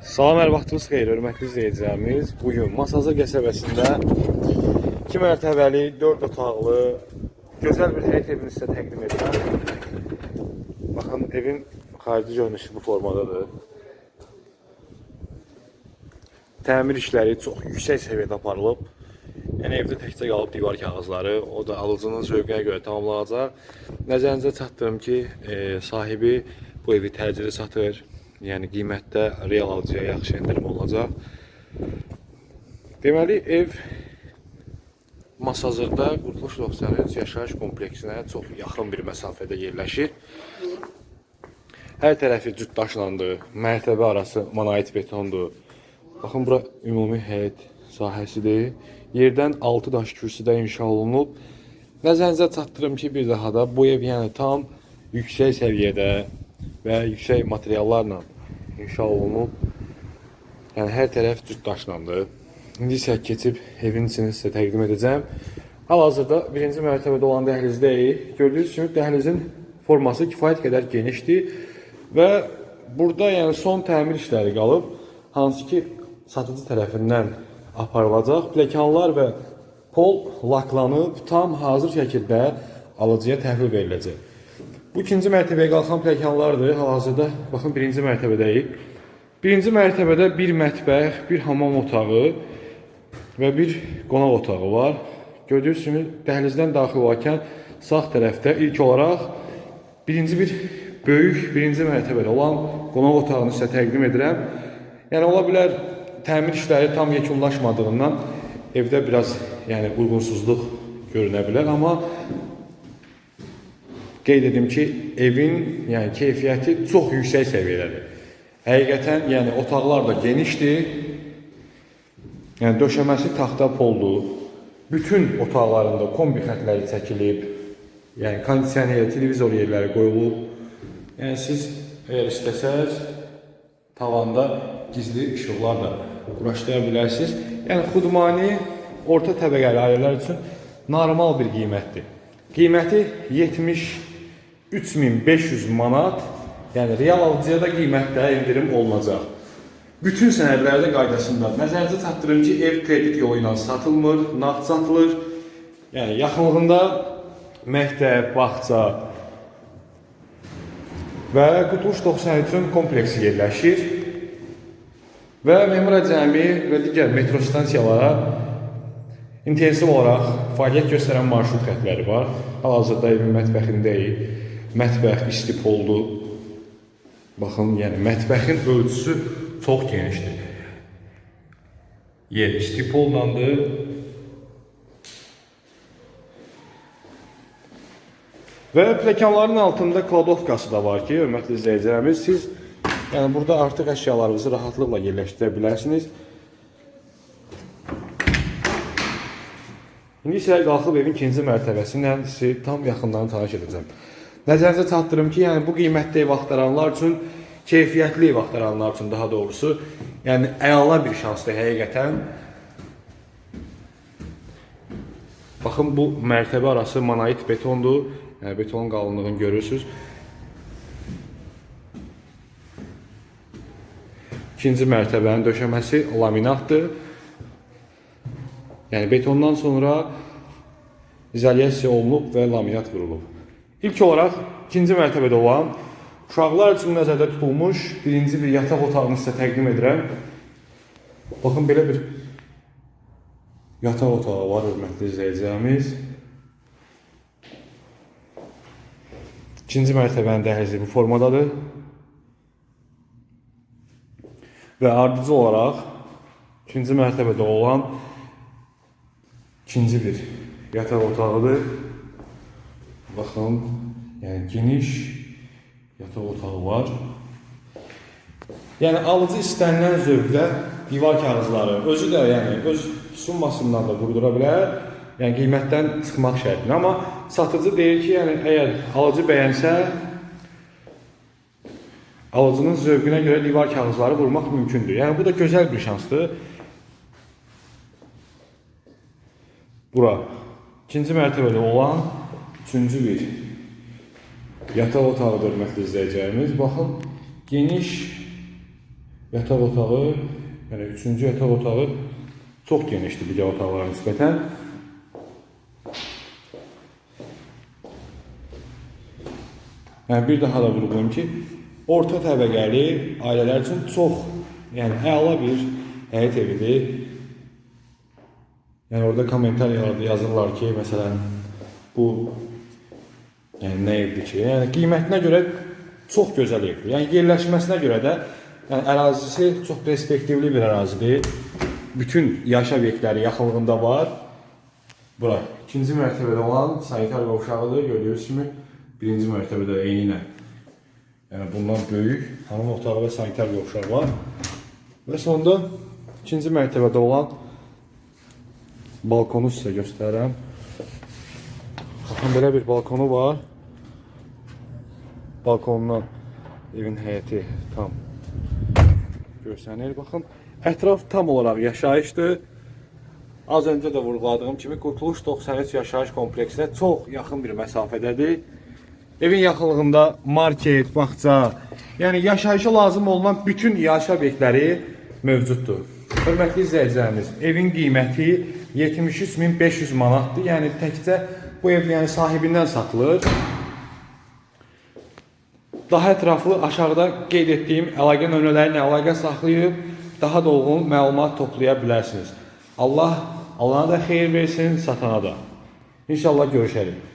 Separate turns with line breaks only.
Salam, hər vaxtınız xeyir, hörmətli izləyicilərimiz. Bugün Masazır qəsəbəsində 2 mərtəbəli, 4 otaqlı, gözəl bir həyət evini sizə təqdim edirəm. Baxın, evin xarici görünüşü bu formadadır. Təmir işləri çox yüksək səviyyədə aparılıb. Yəni evdə təkcə qalıb divar kağızları, o da alıcının zövqünə görə tamamlanacaq. Nəzərinizə çatdırım ki, e, sahibi bu evi təcili satır. Yəni qiymətdə real alıcıya yaxşı endirim olacaq. Deməli ev Masazırda Qurtuluş 93 yaşayış kompleksinə çox yaxın bir məsafədə yerləşir. Hər tərəfi cüt daşlandı, mərtəbə arası monolit betondur. Baxın bura ümumi həyət sahəsidir. Yerdən 6 daş kürsüdə inşa olunub. Nəzərinizə çatdırım ki, bir daha da bu ev yəni tam yüksək səviyyədə və yüksək materiallarla inşa olunub. Yəni hər tərəf cüt daşlandı. İndi isə keçib evin içini sizə təqdim edəcəm. Hal-hazırda birinci mərtəbədə olan dəhlizdəyik. Gördüyünüz kimi dəhlizin forması kifayət qədər genişdir və burada yəni son təmir işləri qalıb, hansı ki satıcı tərəfindən aparılacaq. Pləkanlar və pol laklanıb tam hazır şəkildə alıcıya təhvil veriləcək. Bu ikinci mərtəbəyə qalxan pləkanlardır. Hal-hazırda baxın birinci mərtəbədəyik. Birinci mərtəbədə bir mətbəx, bir hamam otağı və bir qonaq otağı var. Gördüyünüz dəhlizdən daxil olarkən sağ tərəfdə ilk olaraq birinci bir böyük birinci mərtəbədə olan qonaq otağını sizə təqdim edirəm. Yəni ola bilər təmir işləri tam yekunlaşmadığından evdə biraz yəni uyğunsuzluq görünə bilər, amma qeyd edim ki, evin yəni keyfiyyəti çox yüksək səviyyədədir. Həqiqətən, yəni otaqlar da genişdir. Yəni döşəməsi taxta poldur. Bütün otaqlarında kombi xətləri çəkilib. Yəni kondisioner, televizor yerləri qoyulub. Yəni siz əgər istəsəz tavanda gizli işıqlar da quraşdıra bilərsiniz. Yəni xudmani orta təbəqəli ailələr üçün normal bir qiymətdir. Qiyməti 73500 manat. Yəni real alıcıya da qiymətdə endirim olunacaq. Bütün sənədlərdə qaydasında nəzərinizə çatdırım ki, ev kredit yolu ilə satılmır, nağd satılır. Yəni yaxınlığında məktəb, bağça və Qutuluş 93-ün kompleksi yerləşir. Və Memura Cəmi və digər metro stansiyalara intensiv olaraq fəaliyyət göstərən marşrut xətləri var. Hal-hazırda evin mətbəxindəyik. Mətbəx istipoldu. Baxın, yəni mətbəxin ölçüsü çox genişdir. Yer istipollandı. Və pləkanların altında kladovkası da var ki, hörmətli izləyicilərimiz, siz yəni burada artıq əşyalarınızı rahatlıqla yerləşdirə bilərsiniz. İndi isə qalxıb evin ikinci mərtəbəsi ilə sizi tam yaxından tanış edəcəm. Nəzərinizə çatdırım ki, yəni bu qiymətli ev axtaranlar üçün, keyfiyyətli ev axtaranlar üçün daha doğrusu, yəni əla bir şansdır həqiqətən. Baxın bu mərtəbə arası monolit betondur. Yəni beton qalınlığını görürsüz. İkinci mərtəbənin döşəməsi laminatdır. Yəni betondan sonra izolyasiya olunub və laminat vurulub. İlk olaraq ikinci mərtəbədə olan uşaqlar üçün nəzərdə tutulmuş birinci bir yataq otağını sizə təqdim edirəm. Baxın belə bir yataq otağı var hörmətli izləyicilərimiz. İkinci mərtəbənin dəhlizi bu formadadır. Və ardıcı olaraq ikinci mərtəbədə olan ikinci bir yataq otağıdır. Baxın, yəni geniş yataq otağı var. Yəni alıcı istənilən zövqdə divar kağızları özü də yəni öz summasından da qurdura bilər. Yəni qiymətdən çıxmaq şərtilə, amma satıcı deyir ki, yəni əgər alıcı bəyənsə alıcının zövqünə görə divar kağızları vurmaq mümkündür. Yəni bu da gözəl bir şansdır. Bura ikinci mərtəbədə olan üçüncü bir yataq otağıdır hörmətli izləyicilərimiz. Baxın, geniş yataq otağı, yəni üçüncü yataq otağı çox genişdir digər otaqlara nisbətən. Yəni bir daha da vurğulayım ki, orta təbəqəli ailələr üçün çox, yəni əla bir həyət evidir. Yəni orada kommentariyalarda yazırlar ki, məsələn, bu yəni nə evdir ki, yəni qiymətinə görə çox gözəl evdir. Yəni yerləşməsinə görə də yəni ərazisi çox perspektivli bir ərazidir. Bütün yaşa obyektləri yaxınlığında var. Bura ikinci mərtəbədə olan sanitar qovşağıdır. Gördüyünüz kimi birinci mərtəbədə eyni ilə. Yəni bundan böyük hamam otağı və sanitar qovşağı var. Və sonda ikinci mərtəbədə olan balkonu sizə göstərirəm. Baxın belə bir balkonu var. Balkondan evin həyəti tam görsənir. Baxın, ətraf tam olaraq yaşayışdır. Az öncə də vurğuladığım kimi Qurtuluş 93 yaşayış kompleksinə çox yaxın bir məsafədədir. Evin yaxınlığında market, bağça, yəni yaşayışa lazım olunan bütün yaşa obyektləri mövcuddur. Hörmətli izləyicilərimiz, evin qiyməti 73500 manatdır. Yəni təkcə bu ev yəni sahibindən satılır. Daha ətraflı aşağıda qeyd etdiyim əlaqə nömrələri ilə əlaqə saxlayıb daha dolğun məlumat toplaya bilərsiniz. Allah Allah'a da xeyir versin, satana da. İnşallah görüşərik.